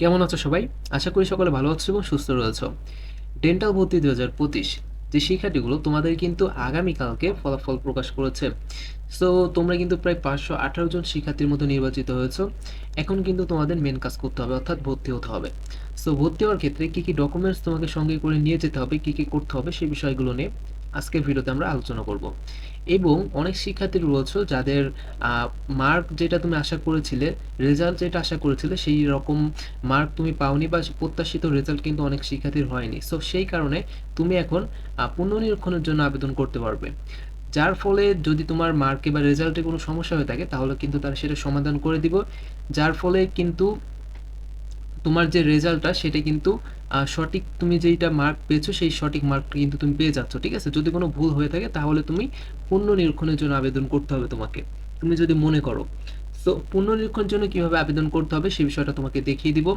কেমন আছো সবাই? আশা করি সকলে ভালো আছো এবং সুস্থ রয়েছো। ডেন্টাল ভর্তি দু হাজার পঁচিশ যে শিক্ষার্থীগুলো তোমাদের কিন্তু আগামীকালকে ফলাফল প্রকাশ করেছে। সো তোমরা কিন্তু প্রায় পাঁচশো আঠারো জন শিক্ষার্থীর মতো নির্বাচিত হয়েছো। এখন কিন্তু তোমাদের মেন কাজ করতে হবে, অর্থাৎ ভর্তি হতে হবে। সো ভর্তি হওয়ার ক্ষেত্রে কী কী ডকুমেন্টস তোমাকে সঙ্গে করে নিয়ে যেতে হবে, কী কী করতে হবে সেই বিষয়গুলো নিয়ে আজকের ভিডিওতে আমরা আলোচনা করব। এবং অনেক শিক্ষার্থী রয়েছে যাদের মার্ক যেটা তুমি আশা করেছিলে রেজাল্ট যেটা আশা করেছিলে, সেই রকম মার্ক তুমি পাওনি বা প্রত্যাশিত রেজাল্ট কিন্তু অনেক শিক্ষার্থীর হয়নি। সো সেই কারণে তুমি এখন পুনর্নিরীক্ষণের জন্য আবেদন করতে পারবে। যার ফলে যদি তোমার মার্কে বা রেজাল্টে কোনো সমস্যা হয়ে থাকে, তাহলে কিন্তু তারা সেটা সমাধান করে দিব। যার ফলে কিন্তু তোমার যে রেজাল্টটা, সেটা কিন্তু সঠিক তুমি যেইটা মার্ক পেয়েছ, সেই সঠিক মার্কটা কিন্তু তুমি পেয়ে যাচ্ছ, ঠিক আছে? যদি কোনো ভুল হয়ে থাকে, তাহলে তুমি পুনর্নিরীক্ষণের জন্য আবেদন করতে হবে তোমাকে। তুমি যদি মনে করো। সো পুনর্নিরীক্ষণের জন্য কীভাবে আবেদন করতে হবে, সেই বিষয়টা তোমাকে দেখিয়ে দিব।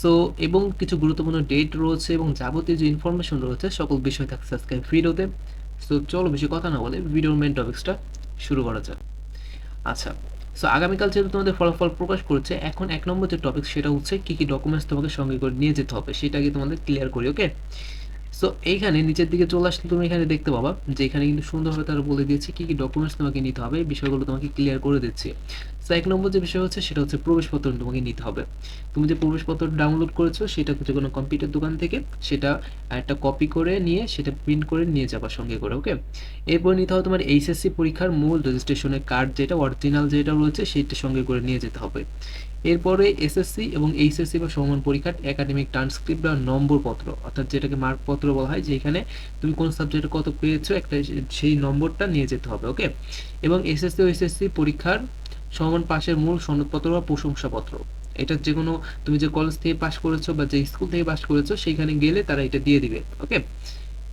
সো এবং কিছু গুরুত্বপূর্ণ ডেট রয়েছে এবং যাবতীয় যে ইনফরমেশন রয়েছে, সকল বিষয় থাকছে আজকে ভিডিওতে সো চলো বেশি কথা না বলে ভিডিওর মেন টপিক্সটা শুরু করা যাক। আচ্ছা সো আগামীকাল যেহেতু তোমাদের ফলাফল প্রকাশ করছে, এখন এক নম্বর যে টপিক সেটা হচ্ছে কী কী ডকুমেন্টস তোমাকে সঙ্গে করে নিয়ে যেতে হবে সেটাকে তোমাদের ক্লিয়ার করি ওকে সো এইখানে নিচের দিকে চলে আসলে তুমি এখানে দেখতে পাবা যে এখানে কিন্তু সুন্দরভাবে তারা বলে দিয়েছে কী কী ডকুমেন্টস তোমাকে নিতে হবে বিষয়গুলো তোমাকে ক্লিয়ার করে দিচ্ছে। এক নম্বর যে বিষয় হচ্ছে, সেটা হচ্ছে প্রবেশপত্র তোমাকে নিতে হবে। তুমি যে প্রবেশপত্র ডাউনলোড করেছ, সেটা যে কোনো কম্পিউটার দোকান থেকে, সেটা একটা কপি করে নিয়ে, সেটা প্রিন্ট করে নিয়ে যাবা সঙ্গে করে ওকে এরপর নিতে হবে তোমার এইচএসসি পরীক্ষার মূল রেজিস্ট্রেশনের কার্ড যেটা অরিজিনাল যেটা রয়েছে, সেটা সঙ্গে করে নিয়ে যেতে হবে। এরপরে এসএসসি এবং এইচএসসি বা সমান পরীক্ষার একাডেমিক ট্রান্সক্রিপ্ট বা নম্বরপত্র অর্থাৎ যেটাকে মার্কপত্র বলা হয়, যেখানে তুমি কোন সাবজেক্টে কত পেয়েছ, একটা সেই নম্বরটা নিয়ে যেতে হবে ওকে এবং এসএসসি ও এসএসসি পরীক্ষার সমান পাশের মূল সনদপত্র বা প্রশংসাপত্র। এটা যে কোনো তুমি যে কলেজ থেকে পাশ করেছ বা যে স্কুল থেকে পাশ করেছ সেইখানে গেলে তারা এটা দিয়ে দিবে ওকে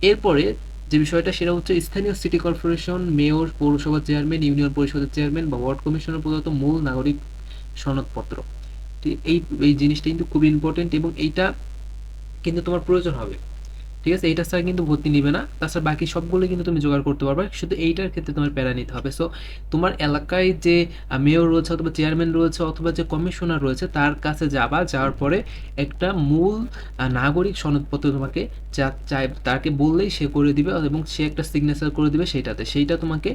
এরপরে যে বিষয়টা, সেটা হচ্ছে স্থানীয় সিটি কর্পোরেশন মেয়র পৌরসভার চেয়ারম্যান ইউনিয়ন পরিষদের চেয়ারম্যান বা ওয়ার্ড কমিশনের প্রদত্ত মূল নাগরিক সনদপত্র। এই এই জিনিসটা কিন্তু খুবই ইম্পর্টেন্ট এবং এইটা কিন্তু তোমার প্রয়োজন হবে। ঠিক আছে? এইটা ছাড়া কিন্তু ভর্তি নিবে না। তাছাড়া বাকি সবগুলো কিন্তু তুমি জোগাড় করতে পারবে। শুধু এইটার ক্ষেত্রে তোমার প্যারা নিতে হবে। সো তোমার এলাকায় যে মেয়র রয়েছে অথবা চেয়ারম্যান রয়েছে অথবা যে কমিশনার রয়েছে, তার কাছে যাবা। যাওয়ার পরে একটা মূল নাগরিক সনদপত্র তোমাকে যা চাই, তাকে বললেই সে করে দিবে এবং সে একটা সিগনেচার করে দিবে সেইটাতে। সেইটা তোমাকে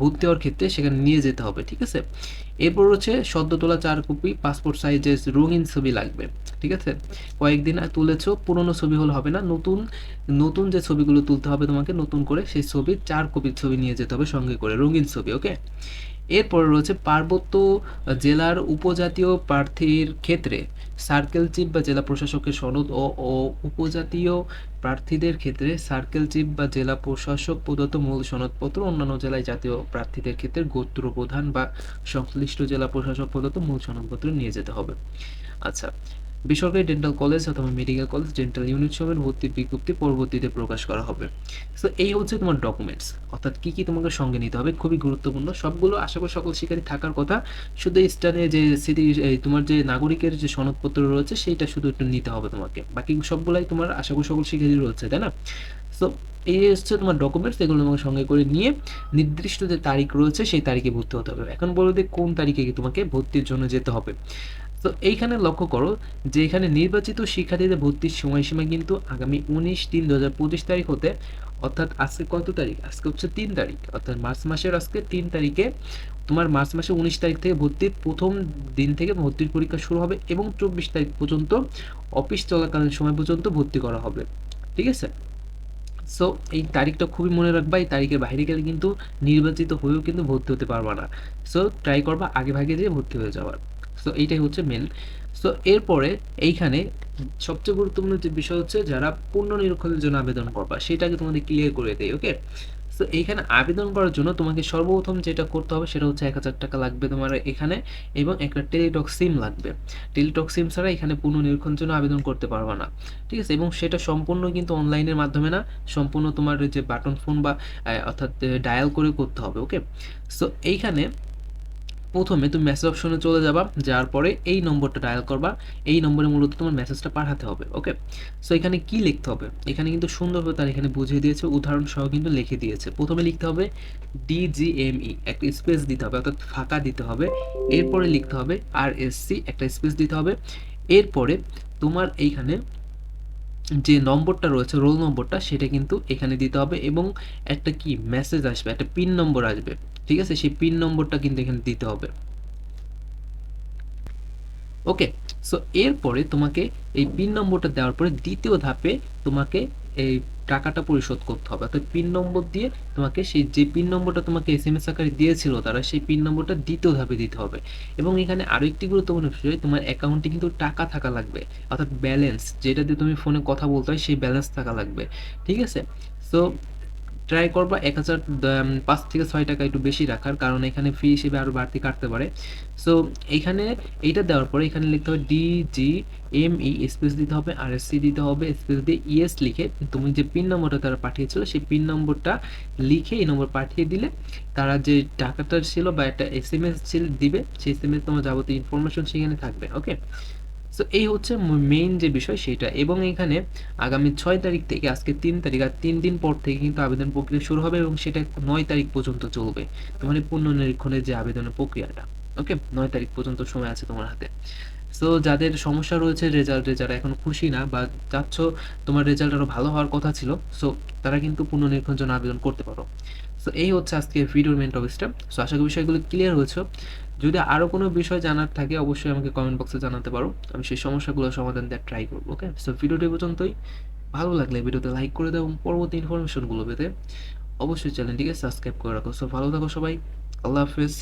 ভর্তি দেওয়ার ক্ষেত্রে সেখানে নিয়ে যেতে হবে, ঠিক আছে? এরপর হচ্ছে সদ্য তোলা চার কপি পাসপোর্ট সাইজের রঙিন ছবি লাগবে, ঠিক আছে? কয়েকদিন তুলেছ, পুরনো ছবি হলে হবে না, নতুন নতুন যে ছবিগুলো তুলতে হবে তোমাকে, নতুন করে সেই ছবির চার কপির ছবি নিয়ে যেতে হবে সঙ্গে করে, রঙিন ছবি ওকে এরপরে রয়েছে পার্বত্য জেলার উপজাতীয় প্রার্থীর ক্ষেত্রে সার্কেল চিফ বা জেলা প্রশাসকের সনদ ও উপজাতীয় প্রার্থীদের ক্ষেত্রে সার্কেল চিফ বা জেলা প্রশাসক প্রদত্ত মূল সনদপত্র অন্যান্য জেলায় জাতীয় প্রার্থীদের ক্ষেত্রে গোত্র প্রধান বা সংশ্লিষ্ট জেলা প্রশাসক প্রদত্ত মূল সনদপত্র নিয়ে যেতে হবে। আচ্ছা বেসরকারি ডেন্টাল কলেজ অথবা মেডিকেল কলেজ ডেন্টাল ইউনিট সবের ভর্তির বিজ্ঞপ্তি পরবর্তীতে প্রকাশ করা হবে। সো এই হচ্ছে তোমার ডকুমেন্টস অর্থাৎ কী কী তোমাকে সঙ্গে নিতে হবে, খুবই গুরুত্বপূর্ণ। সবগুলো আশা করি সকল শিক্ষার্থী থাকার কথা। শুধু স্টানে যে স্মৃতি তোমার যে নাগরিকের যে সনদপত্র রয়েছে, সেইটা শুধু একটু নিতে হবে তোমাকে। বাকি সবগুলাই তোমার আশা করি সকল শিক্ষার্থী রয়েছে, তাই না? সো এই হচ্ছে তোমার ডকুমেন্টস এগুলো তোমাকে সঙ্গে করে নিয়ে নির্দিষ্ট যে তারিখ রয়েছে, সেই তারিখে ভর্তি হতে হবে। এখন বলো যে কোন তারিখে তোমাকে ভর্তির জন্য যেতে হবে? তো এইখানে লক্ষ্য করো যে এখানে নির্বাচিত শিক্ষার্থীদের ভর্তির সময়সীমা কিন্তু আগামী উনিশ তিন দু হাজার পঁচিশ তারিখ হতে, অর্থাৎ আজকে কত তারিখ? আজকে হচ্ছে তিন তারিখ, অর্থাৎ মার্চ মাসের আজকে তিন তারিখে তোমার মার্চ মাসে উনিশ তারিখ থেকে ভর্তির প্রথম দিন থেকে ভর্তির পরীক্ষা শুরু হবে এবং চব্বিশ তারিখ পর্যন্ত অফিস চলাকালীন সময় পর্যন্ত ভর্তি করা হবে। ঠিক আছে? সো এই তারিখটা খুবই মনে রাখবা, এই তারিখের বাইরে গেলে কিন্তু নির্বাচিত হয়েও কিন্তু ভর্তি হতে পারবা না। সো ট্রাই করবা, আগে ভাগে যেয়ে ভর্তি হয়ে যাওয়ার। সো এইটাই হচ্ছে মেন সো এরপরে এইখানে সবচেয়ে গুরুত্বপূর্ণ যে বিষয় হচ্ছে যারা পূর্ণ নিরীক্ষণের জন্য আবেদন করবা, সেটাকে তোমাদের ক্লিয়ার করে দেয় ওকে সো এইখানে আবেদন করার জন্য তোমাকে সর্বপ্রথম যেটা করতে হবে সেটা হচ্ছে এক হাজার টাকা লাগবে তোমার এখানে এবং একটা টেলিটক সিম লাগবে। টেলিটক সিম ছাড়া এখানে পূর্ণ পুনর্নিরীক্ষণের জন্য আবেদন করতে পারবা না, ঠিক আছে? এবং সেটা সম্পূর্ণ কিন্তু অনলাইনের মাধ্যমে না, সম্পূর্ণ তোমার যে বাটন ফোন বা অর্থাৎ ডায়াল করে করতে হবে ওকে সো এইখানে প্রথমে তুমি মেসেজ অপশনে চলে যাবা, যাওয়ার পরে এই নম্বরটা ডায়াল করবা, এই নম্বরে মূলত তোমার মেসেজটা পাঠাতে হবে ওকে সো এখানে কি লিখতে হবে? এখানে কিন্তু সুন্দরভাবে তার এখানে বুঝিয়ে দিয়েছে উদাহরণ সহ কিন্তু লিখে দিয়েছে। প্রথমে লিখতে হবে ডিজিএমই একটা স্পেস দিতে হবে, অর্থাৎ ফাঁকা দিতে হবে। এরপরে লিখতে হবে আর একটা স্পেস দিতে হবে। এরপরে তোমার এইখানে যে নম্বরটা রয়েছে রোল নম্বরটা, সেটা কিন্তু এখানে দিতে হবে এবং একটা কি? মেসেজ আসবে, একটা পিন নম্বর আসবে। ঠিক আছে? সেই পিন নম্বরটা কিন্তু এখানে দিতে হবে। ওকে সো এরপরে তোমাকে এই পিন নম্বরটা দেওয়ার পরে দ্বিতীয় ধাপে তোমাকে এই টাকাটা পরিশোধ করতে হবে। অর্থাৎ পিন নম্বর দিয়ে তোমাকে সেই যে পিন নম্বরটা তোমাকে এস এম এস আকারে দিয়েছিল, তারা সেই পিন নম্বরটা দ্বিতীয় ধাপে দিতে হবে। এবং এখানে আরও একটি গুরুত্বপূর্ণ বিষয়, তোমার অ্যাকাউন্টে কিন্তু টাকা থাকা লাগবে। অর্থাৎ ব্যালেন্স যেটা দিয়ে তুমি ফোনে কথা বলতে হয়, সেই ব্যালেন্স থাকা লাগবে। ঠিক আছে? সো ট্রাই করবা এক হাজার পাঁচ থেকে ছয় টাকা একটু বেশি রাখার, কারণ এখানে ফি হিসেবে আরও বাড়তি কাটতে পারে। সো এইখানে এইটা দেওয়ার পরে এখানে লিখতে হবে D G M E space দিতে হবে আর এস সি দিতে হবে স্পেস দিয়ে ইএস লিখে তুমি যে পিন নম্বরটা তারা পাঠিয়েছিল, সেই পিন নম্বরটা লিখে এই নম্বর পাঠিয়ে দিলে তারা যে টাকাটা ছিল বা একটা এস এম এস ছিল, দিবে, সেই এস এম এস তোমার যাবতীয় ইনফরমেশন সেখানে থাকবে ওকে সো এই হচ্ছে মেইন যে বিষয় সেটা। এবং এখানে আগামী ছয় তারিখ থেকে, আজকে তিন তারিখ, আর তিন দিন পর থেকে কিন্তু আবেদন প্রক্রিয়া শুরু হবে এবং সেটা নয় তারিখ পর্যন্ত চলবে। তোমার এই পুনর্নিরীক্ষণের যে আবেদনের প্রক্রিয়াটা ওকে নয় তারিখ পর্যন্ত সময় আছে তোমার হাতে। সো যাদের সমস্যা রয়েছে রেজাল্টে যারা এখন খুশি না বা চাচ্ছ তোমার রেজাল্ট আরও ভালো হওয়ার কথা ছিল সো তারা কিন্তু পুনর্নিরীক্ষণের জন্য আবেদন করতে পারো। সো এই হচ্ছে আজকে ভিডিওর মেন টপিকসটা সো আশা করি বিষয়গুলো ক্লিয়ার হয়েছে। যদি আরও কোনো বিষয় জানার থাকে, অবশ্যই আমাকে কমেন্ট বক্সে জানাতে পারো। আমি সেই সমস্যাগুলো সমাধান দেওয়ার ট্রাই করব ওকে সো ভিডিওটি পর্যন্তই। ভালো লাগলে ভিডিওতে লাইক করে দেবো এবং পরবর্তী ইনফরমেশনগুলো পেতে। অবশ্যই চ্যানেলটিকে সাবস্ক্রাইব করে রাখো। সো ভালো থাকো সবাই। আল্লাহ হাফিজ।